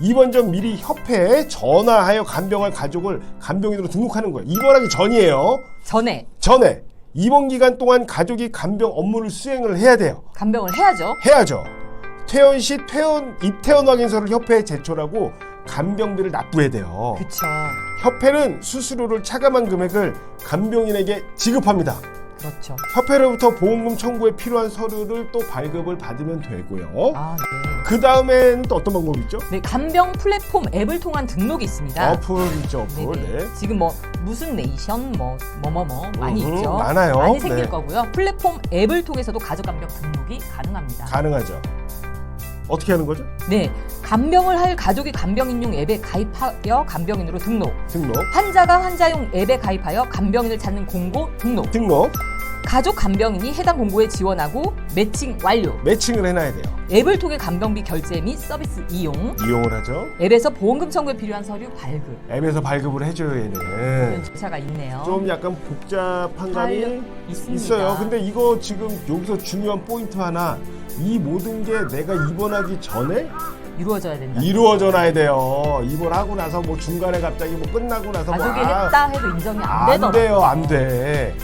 입원 전 미리 협회에 전화하여 간병할 가족을 간병인으로 등록하는 거예요. 입원하기 전이에요. 전에 전에 입원 기간 동안 가족이 간병 업무를 수행을 해야 돼요. 간병을 해야죠. 해야죠. 퇴원 시 퇴원 입퇴원 확인서를 협회에 제출하고 간병비를 납부해야 돼요. 그쵸. 협회는 수수료를 차감한 금액을 간병인에게 지급합니다. 그렇죠. 협회로부터 보험금 청구에 필요한 서류를 또 발급을 받으면 되고요. 아, 네. 그 다음에는 또 어떤 방법이 있죠? 네, 간병 플랫폼 앱을 통한 등록이 있습니다. 어플 있죠, 어플. 네네. 네. 지금 뭐 무슨 네이션 뭐 뭐뭐뭐 많이 음흠, 있죠. 많아요. 많이 생길 네. 거고요. 플랫폼 앱을 통해서도 가족 간병 등록이 가능합니다. 가능하죠. 어떻게 하는 거죠? 네, 간병을 할 가족이 간병인용 앱에 가입하여 간병인으로 등록. 등록. 환자가 환자용 앱에 가입하여 간병인을 찾는 공고 등록. 등록. 가족 간병인이 해당 공고에 지원하고 매칭 완료. 매칭을 해놔야 돼요. 앱을 통해 간병비 결제 및 서비스 이용. 이용을 하죠. 앱에서 보험금 청구에 필요한 서류 발급. 앱에서 발급을 해줘요, 이런 얘는. 절차가 있네요. 좀 약간 복잡한 감이 잘 있습니다. 있어요. 근데 이거 지금 여기서 중요한 포인트 하나. 이 모든 게 내가 입원하기 전에 이루어져야 된다. 이루어져 놔야 돼요. 입원하고 나서 뭐 중간에 갑자기 뭐 끝나고 나서 가족이 뭐 아, 했다 해도 인정이 안안 되더라고요. 돼요, 안 돼.